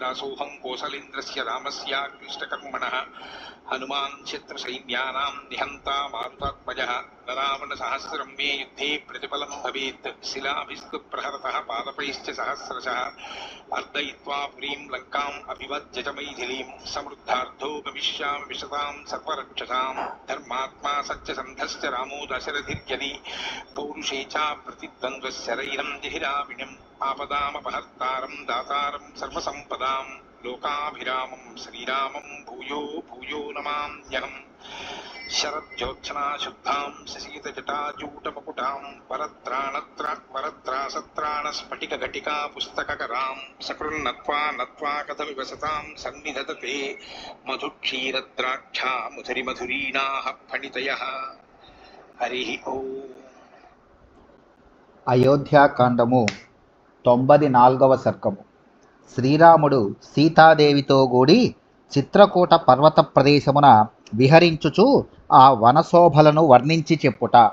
दासोऽहं कोसलेन्द्रस्य रामस्याक्लिष्टकर्मणः। हनुमान् शत्रुसैन्यानां निहन्ता मारुतात्मजः। नरावणसहस्रं मे युद्धे प्रतिफलं भवेत्। शिलाभिस्तु प्रहरतः पादपैश्च सहस्रशः। अर्दयित्वा पुरीं लङ्काम् अभिवज्य च मैथिलीं समृद्धार्थो गमिष्यामि विशतां सर्वरक्षसां धर्मात्मा सत्यसन्धश्च रामो दशरथिर्यदि। पौरुषे च प्रतिद्वन्द्वस्य रैरं जहिराविणम्। దాతారం సర్వసంపదాం లోకాభిరామం శ్రీరామం భూయో భూయో నమామ్యహం శరజ్యోత్సనా శుద్ధాం శశీతజటాజూటమకుటాం వరత్రాణత్ర వరత్రాసత్రాణస్ఫటికఘటికా పుస్తకకరాం సకృన్నత్వా నత్వా కథమివ సతాం సన్నిధతతే మధుక్షీరద్రాక్షా ముధురిమధురీణాః ఫణితయः హరి ఓం అయోధ్యాకాండము తొంభై నాలుగవ సర్గము. శ్రీరాముడు సీతాదేవితో కూడి చిత్రకూట పర్వత ప్రదేశమున విహరించుచు ఆ వనశోభలను వర్ణించి చెప్పుట.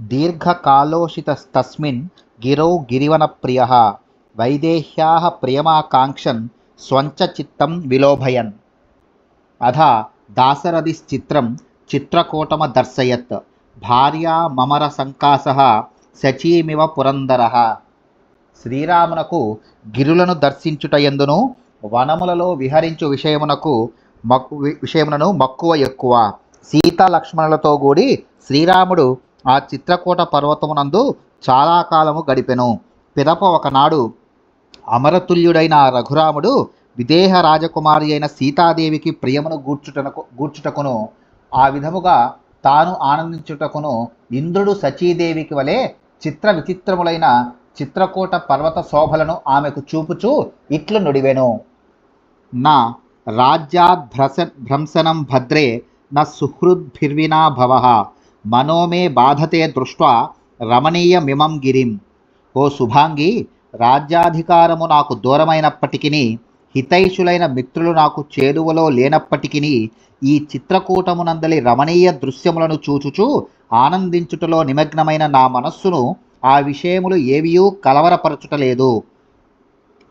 దీర్ఘకాలోషితస్తస్మిన్ గిరౌ గిరివన ప్రియ వైదేహ్యా ప్రియమాకాంక్షన్ స్వంచ చిత్తం విలోభయన్. అధ దాసరథిశ్చిత్రం చిత్రకూటమ దర్శయత్. భార్యా మమర సంకాస శచీమివ పురందర. శ్రీరామునకు గిరులను దర్శించుట ఎందును? వనములలో విహరించు విషయమునకు మక్కు విషయమునను మక్కువ ఎక్కువ. సీతా లక్ష్మణులతో కూడి శ్రీరాముడు ఆ చిత్రకూట పర్వతమునందు చాలా కాలము గడిపెను. పిదప ఒకనాడు అమరతుల్యుడైన రఘురాముడు విదేహ రాజకుమారి అయిన సీతాదేవికి ప్రియమును గూర్చుటకు గూర్చుటకును. ఆ విధముగా తాను ఆనందించుటకును ఇంద్రుడు సచీదేవికి వలె చిత్ర విచిత్రములైన చిత్రకూట పర్వత శోభలను ఆమెకు చూపుచూ ఇట్లు నుడివెను. నా రాజ్యాద్భ్రస భ్రంశనం భద్రే నా సుహృద్భిర్వినా భవ. మనోమే బాధతే దృష్ట్వా రమణీయమిమం గిరిం. ఓ శుభాంగి రాజ్యాధికారము నాకు దూరమైనప్పటికీ హితైషులైన మిత్రులు నాకు చేరువలో లేనప్పటికీ ఈ చిత్రకూటమునందలి రమణీయ దృశ్యములను చూచుచూ ఆనందించుటలో నిమగ్నమైన నా మనస్సును ఆ విషయములు ఏవియూ కలవరపరచుటలేదు.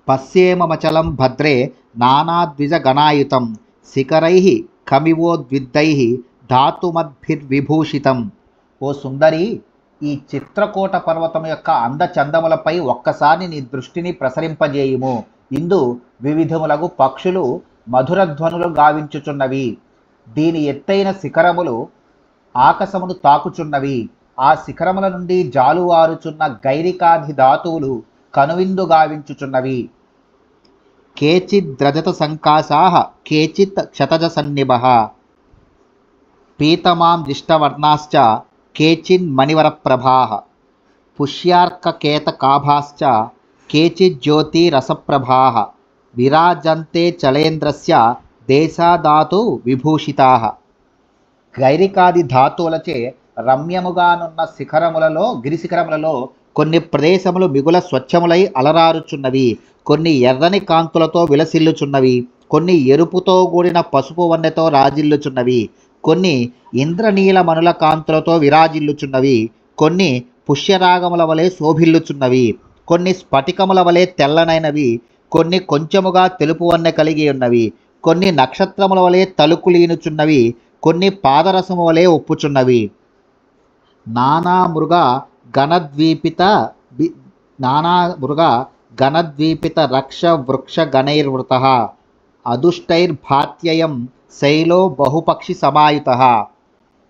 పశ్యేమచలం భద్రే నానాద్విజగణాయుతం శిఖరై కమివోద్విద్దై ధాతుమద్భిర్విభూషితం. ఓ సుందరి ఈ చిత్రకూట పర్వతం యొక్క అందచందములపై ఒక్కసారి నీ దృష్టిని ప్రసరింపజేయుము. ఇందు వివిధములగు పక్షులు మధురధ్వనులు గావించుచున్నవి. దీని ఎత్తైన శిఖరములు ఆకాశమును తాకుచున్నవి. ఆ శిఖరముల నుండి జాలువారుచున్న గైరికాధి ధాతువులు కనువిందు గావించుచున్నవి. కేచిద్రజత సంకాశా కేచిత్ క్షతజ సన్నిభ. పీతమాం దిష్టవర్ణాశ్చ కేచిన్ మణివరప్రభా. పుష్యార్కకేతకాభాశ్చ కేచిజ్యోతిరసప్రభా విరాజంతే చలేంద్రస్య దేశాధాతు విభూషితా. గైరికాది ధాతువులచే రమ్యముగానున్న శిఖరములలో గిరి శిఖరములలో కొన్ని ప్రదేశములు మిగుల స్వచ్ఛములై అలరారుచున్నవి. కొన్ని ఎర్రని కాంతులతో విలసిల్లుచున్నవి. కొన్ని ఎరుపుతో కూడిన పసుపు వన్నెతో రాజిల్లుచున్నవి. కొన్ని ఇంద్రనీలమణుల కాంతులతో విరాజిల్లుచున్నవి. కొన్ని పుష్యరాగముల వలె శోభిల్లుచున్నవి. కొన్ని స్ఫటికముల వలె తెల్లనైనవి. కొన్ని కొంచెముగా తెలుపు వన్నె కలిగి ఉన్నవి. కొన్ని నక్షత్రముల వలె తలుకులీనుచున్నవి. కొన్ని పాదరసము వలె ఒప్పుచున్నవి. నానా మృగ గణద్వీపిత బి- నానా మృగ రక్ష వృక్ష గణైర్వృత అదుష్టైర్భాత్యయం శైలో బహుపక్షి సమాయుత.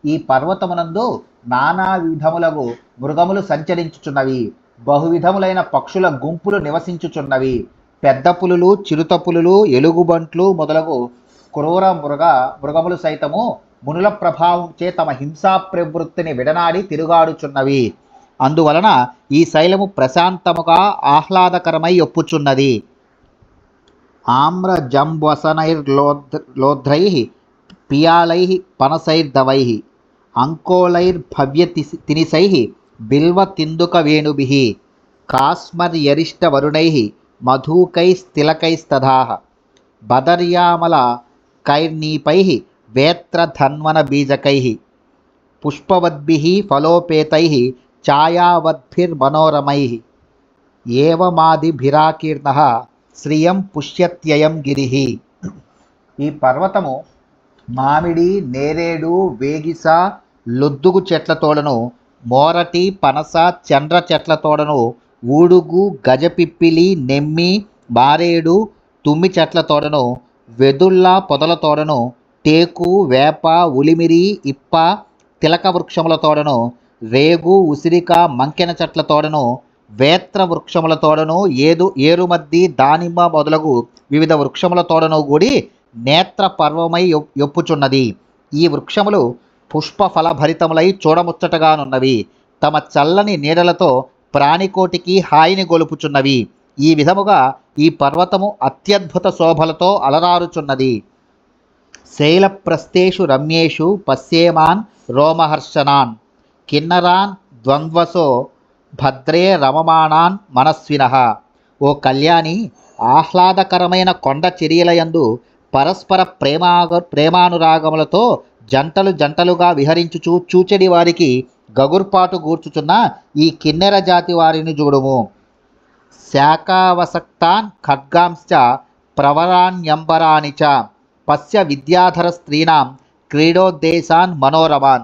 ఈ పర్వతమునందు నానా విధములగు మృగములు సంచరించుచున్నవి. బహువిధములైన పక్షుల గుంపులు నివసించుచున్నవి. పెద్ద పులులు చిరుత పులులు ఎలుగుబంట్లు మొదలగు క్రూర మృగ మృగములు సైతము మునుల ప్రభావం చే తమ హింసా ప్రవృత్తిని విడనాడి తిరుగాడుచున్నవి. అందువలన ఈ శైలము ప్రశాంతముగా ఆహ్లాదకరమై ఒప్పుచున్నది. ఆమ్రజంబసనైర్లోధ్రై పియాలై పనసైర్ధవై అంకోలైర్భవ్య తినిసై బిల్వతిందుక వేణుభిః మధూకై మధూకైస్తిలకైస్తథా బదర్యామల కైర్నీపై వేత్రధన్వనబీజకైః పుష్పవద్భి ఫలోపేతై ఛాయావద్భిర్మనోరమై. ఏవమాదిభిరాకీర్ణ శ్రియం పుష్యత్యయం గిరి. ఈ పర్వతము మామిడి నేరేడు వేగిస లొద్దుగు చెట్లతోడను మోరటి పనస చండ్ర చెట్లతోడను ఊడుగు గజపిప్పిలి నెమ్మి బారేడు తుమ్మి చెట్లతోడను వెదుళ్ళ పొదలతోడను టేకు వేప ఉలిమిరి ఇప్ప తిలక వృక్షముల తోడను రేగు ఉసిరిక మంకెన చెట్ల తోడను వేత్ర వృక్షముల తోడను ఏదు ఏరుమద్ది దానిమ్మ మొదలగు వివిధ వృక్షముల తోడను కూడి నేత్ర పర్వమై ఎప్పుచున్నది ఈ వృక్షములు పుష్ప ఫలభరితములై చూడముచ్చటగానున్నవి. తమ చల్లని నీడలతో ప్రాణికోటికి హాయిని గొలుపుచున్నవి. ఈ విధముగా ఈ పర్వతము అత్యద్భుత శోభలతో అలరారుచున్నది. శైలప్రస్థేషు రమ్యేషు పశ్యేమాన్ రోమహర్షణాన్. కిన్నరాన్ ద్వంద్వసో భద్రే రమమాణాన్ మనస్విన. ఓ కళ్యాణి ఆహ్లాదకరమైన కొండ చర్యలయందు పరస్పర ప్రేమాగ ప్రేమానురాగములతో జంటలు జంటలుగా విహరించుచూ చూచెడి వారికి గగుర్పాటు గూర్చుచున్న ఈ కిన్నెర జాతి వారిని చూడుము శాఖావసక్తాన్ ఖడ్గాంశ్చ ప్రవరాణ్యంబరాణి చ పశ్య విద్యాధర స్త్రీణాం క్రీడోద్దేశాన్ మనోరమాన్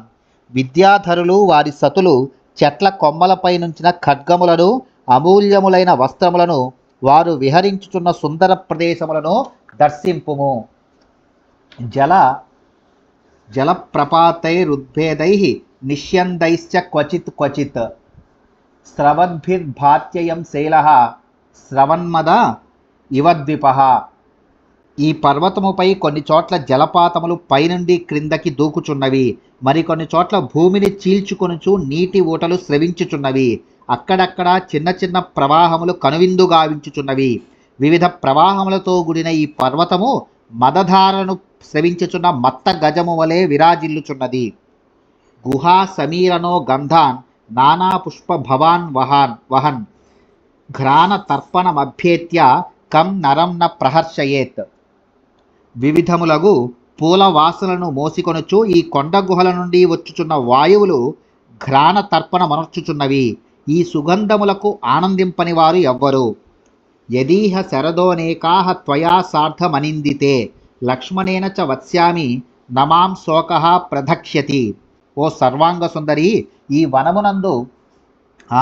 విద్యాధరులు వారి సతులు చెట్ల కొమ్మలపై నుంచిన ఖడ్గములను అమూల్యములైన వస్త్రములను వారు విహరించుచున్న సుందర ప్రదేశములను దర్శింపుము. జల జలప్రపాతైరుద్భేదై నిష్యందైశ్చ క్వచిత్ క్వచిత్. స్రవద్భిర్భాత్యయం శైల స్రవన్మద ఇవద్విప ఈ పర్వతముపై కొన్ని చోట్ల జలపాతములు పైనుండి క్రిందకి దూకుచున్నవి. మరికొన్ని చోట్ల భూమిని చీల్చుకొనుచు నీటి ఊటలు స్రవించుచున్నవి. అక్కడక్కడ చిన్న చిన్న ప్రవాహములు కనువిందుగావించుచున్నవి వివిధ ప్రవాహములతో కూడిన ఈ పర్వతము మదధారను స్రవించుచున్న మత్త గజము వలె విరాజిల్లుచున్నది. గుహా సమీరనో గంధాన్ నానా పుష్ప భవాన్ వహాన్ వహన్ ఘ్రాణ తర్పణమభ్యేత్య కం నరం న ప్రహర్షయేత్. వివిధములగు పూల వాసనలను మోసికొనుచు ఈ కొండ గుహల నుండి వచ్చుచున్న వాయువులు ఘ్రాణ తర్పణ మనర్చుచున్నవి. ఈ సుగంధములకు ఆనందింపని వారు ఎవ్వరు. యదీహ శరదోనేకాహ త్వయా సార్ధమనిందితే లక్ష్మణేన చ వత్స్యామి నమాం శోక ప్రధక్ష్యతి. ఓ సర్వాంగ సుందరి ఈ వనమునందు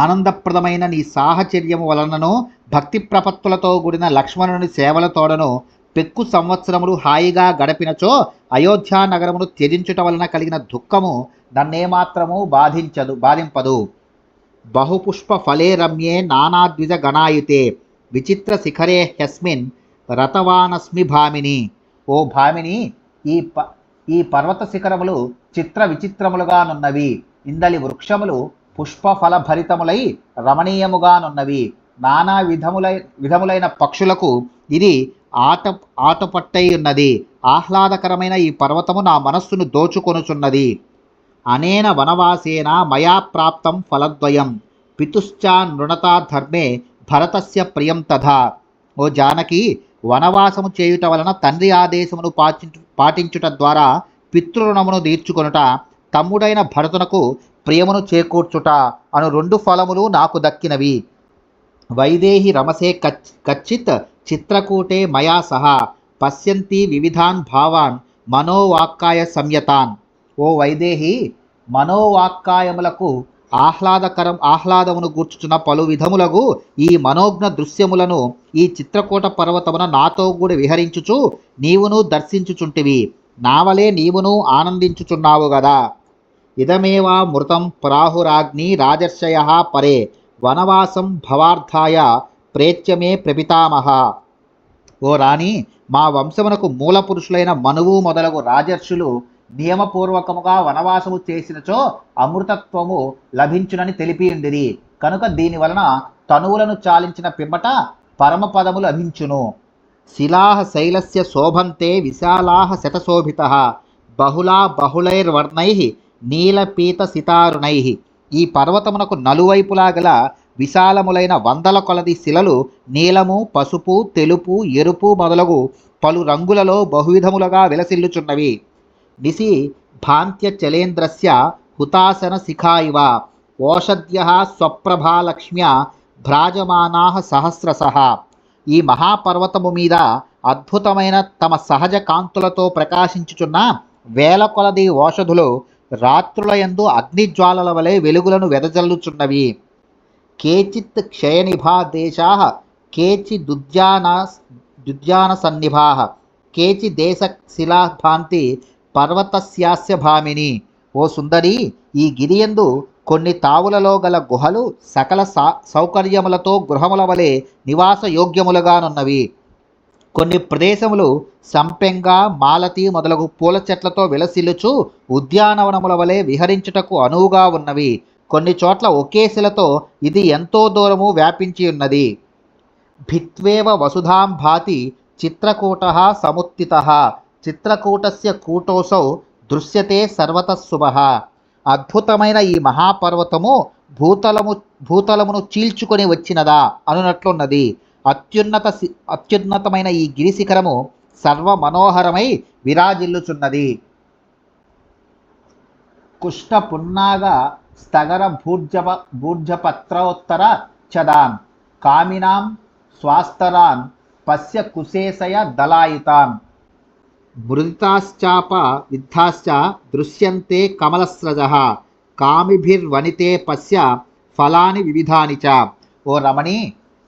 ఆనందప్రదమైన నీ సాహచర్యము వలనను భక్తి ప్రపత్తులతో కూడిన లక్ష్మణుని సేవలతోడను పెక్కు సంవత్సరములు హాయిగా గడిపినచో అయోధ్యా నగరమును త్యజించుట వలన కలిగిన దుఃఖము నన్నేమాత్రము బాధించదు బాధింపదు. బహుపుష్ప ఫలే రమ్యే నానాద్విజ గణాయుతే. విచిత్ర శిఖరే హ్యస్మిన్ రతవానస్మి భామిని. ఓ భామిని ఈ ప ఈ పర్వత శిఖరములు చిత్ర విచిత్రములుగానున్నవి ఇందలి వృక్షములు పుష్ప ఫలభరితములై రమణీయముగానున్నవి నానా విధములై విధములైన పక్షులకు ఇది ఆట ఆటపట్టై ఉన్నది. ఆహ్లాదకరమైన ఈ పర్వతము నా మనస్సును దోచుకొనుచున్నది. అనేన వనవాసేన మయా ప్రాప్తం ఫలద్వయం. పితుశ్చా నృణతా ధర్మే భరతస్య ప్రియం తథా. ఓ జానకి వనవాసము చేయుట వలన తండ్రి ఆదేశమును పాటించు పాటించుట ద్వారా పితృణమును తీర్చుకొనుట తమ్ముడైన భరతునకు ప్రియమును చేకూర్చుట అను రెండు ఫలములు నాకు దక్కినవి. వైదేహి రమసే కచ్ కచ్చిత్ చిత్రకూటే మయా సహా. పశ్యంతి వివిధాన్ భావాన్. మనోవాక్కాయ సంయతాన్. ఓ వైదేహి మనోవాక్కాయములకు ఆహ్లాదకరం ఆహ్లాదమును గూర్చుచున్న పలు విధములగు ఈ మనోజ్ఞ దృశ్యములను ఈ చిత్రకూట పర్వతమున నాతో కూడా విహరించుచు నీవును దర్శించుచుంటివి. నావలే నీవును ఆనందించుచున్నావు గదా. ఇదమేవా మృతం ప్రాహురాగ్ని రాజర్షయ పరే. వనవాసం భవార్థాయ ప్రేత్యమే ప్రపితామహ. ఓ రాణి మా వంశమునకు మూల పురుషులైన మనువు మొదలగు రాజర్షులు నియమపూర్వకముగా వనవాసము చేసినచో అమృతత్వము లభించునని తెలిపియుండిరి. కనుక దీని వలన తనువులను చాలించిన పిమ్మట పరమపదము లభించును. శిలాహ శైలస్య శోభంతే విశాలాహ శతశోభిత. బహుళా బహుళైర్వర్ణై నీలపీత సితారుణై ఈ పర్వతమునకు నలువైపులా గల విశాలములైన వందల కొలది శిలలు నీలము పసుపు తెలుపు ఎరుపు మొదలగు పలు రంగులలో బహువిధములుగా విలసిల్లుచున్నవి. నిసి భాంత్య చలేంద్రస్య హుతాసన శిఖా ఇవ ఓషధ్య స్వప్రభాలక్ష్మ్య భ్రాజమానా సహస్రశ. ఈ మహాపర్వతము మీద అద్భుతమైన తమ సహజ కాంతులతో ప్రకాశించుచున్న వేల కొలది ఓషధులు రాత్రులయందు అగ్నిజ్వాలల వలె వెలుగులను వెదజల్లుచున్నవి. కేచిత్ క్షయనిభా దేశా కేచి దుద్యాన దుద్యాన కేచి దేశ శిలాభాంతి పర్వతస్యాస్య భామిని. ఓ సుందరి ఈ గిరియందు కొన్ని తావులలో గల గుహలు సకల సా సౌకర్యములతో గృహముల వలె నివాస యోగ్యములుగానున్నవి. కొన్ని ప్రదేశములు సంపెంగ మాలతి మొదలగు పూల చెట్లతో విలసిల్లుచు ఉద్యానవనముల వలె విహరించుటకు అనువుగా ఉన్నవి. కొన్ని చోట్ల ఒకే శిలతో ఇది ఎంతో దూరము వ్యాపించి ఉన్నది. భిత్వేవ వసుధాం భాతి చిత్రకూట సముత్తిత. చిత్రకూటస్య కూటోసౌ దృశ్యతే సర్వతశుభ. అద్భుతమైన ఈ మహాపర్వతము భూతలము భూతలమును చీల్చుకొని వచ్చినదా అనునట్లున్నది. అత్యున్నత అత్యున్నతమైన ఈ గిరిశిఖరము సర్వ మనోహరమై విరాజిల్లుచున్నది. కుష్ట పున్నాగ స్థగర భూర్జప భూర్జపత్రోత్తర చదాన్ కామినాం స్వాస్తరాన్ పశ్య కుశేషయ దళాయితాన్ మృదితాశ్చాప విద్ధాశ్చ దృశ్యంతే కమలస్రజ కామిభిర్వనితే పశ్య ఫలాని వివిధాని చ ఓ రమణి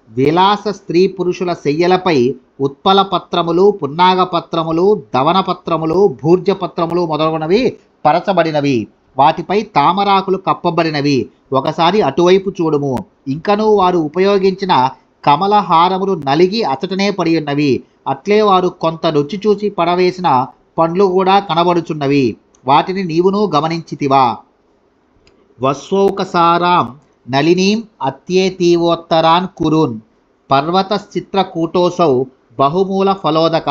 విలాస స్త్రీ పురుషుల శయ్యలపై ఉత్పల పత్రములు పున్నాగ పత్రములు దవన పత్రములు భూర్జ పత్రములు మొదలగునవి పరచబడినవి వాటిపై తామరాకులు కప్పబడినవి. ఒకసారి అటువైపు చూడుము. ఇంకనూ వారు ఉపయోగించిన కమలహారములు నలిగి అచటనే పడి ఉన్నవి. అట్లే వారు కొంత రుచి చూచి పడవేసిన పండ్లు కూడా కనబడుచున్నవి. వాటిని నీవును గమనించితివా. వస్వౌకసారాం నళినీం అత్యేతీవోత్తరాన్ కురున్. పర్వతశ్చిత్రకూటోసౌ బహుమూల ఫలోదక.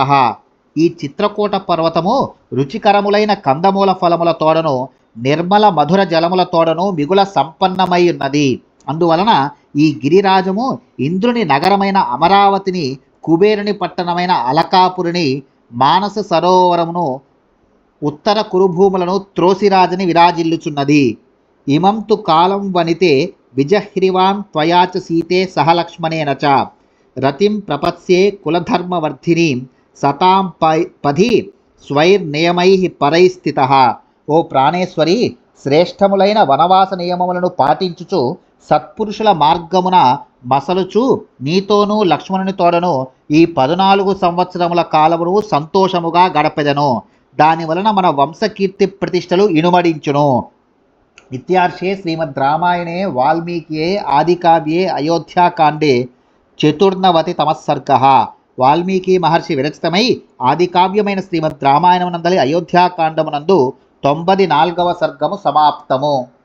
ఈ చిత్రకూట పర్వతము రుచికరములైన కందమూల ఫలముల తోడను నిర్మల మధుర జలముల తోడను మిగుల సంపన్నమై ఉన్నది. అందువలన ఈ గిరిరాజము ఇంద్రుని నగరమైన అమరావతిని కుబేరుని పట్టణమైన అలకాపురిని మానస సరోవరమును ఉత్తర కురుభూములను త్రోసిరాజని విరాజిల్లుచున్నది. ఇమంతు కాలం వనితే విజహ్రివాన్ త్వయాచ సీతే సహలక్ష్మణేన చ రతిం ప్రపత్సే కులధర్మవర్ధిని సతాం పై పధి స్వైర్నియమై పరైస్థిత ఓ ప్రాణేశ్వరి శ్రేష్టములైన వనవాస నియమములను పాటించుచు సత్పురుషుల మార్గమున మసలుచు నీతోనూ లక్ష్మణుని తోడను ఈ పదునాలుగు సంవత్సరముల కాలమును సంతోషముగా గడపెదను. దాని వలన మన వంశకీర్తి ప్రతిష్టలు ఇనుమడించును. ఇత్యార్షే శ్రీమద్ రామాయణే వాల్మీకియే ఆదికావ్యే అయోధ్యాకాండే చతుర్నవతి తమస్సర్గ. వాల్మీకి మహర్షి విరచితమై ఆదికావ్యమైన శ్రీమద్ రామాయణమునందలి అయోధ్యాకాండమునందు తొంభై నాల్గవ సర్గము సమాప్తము.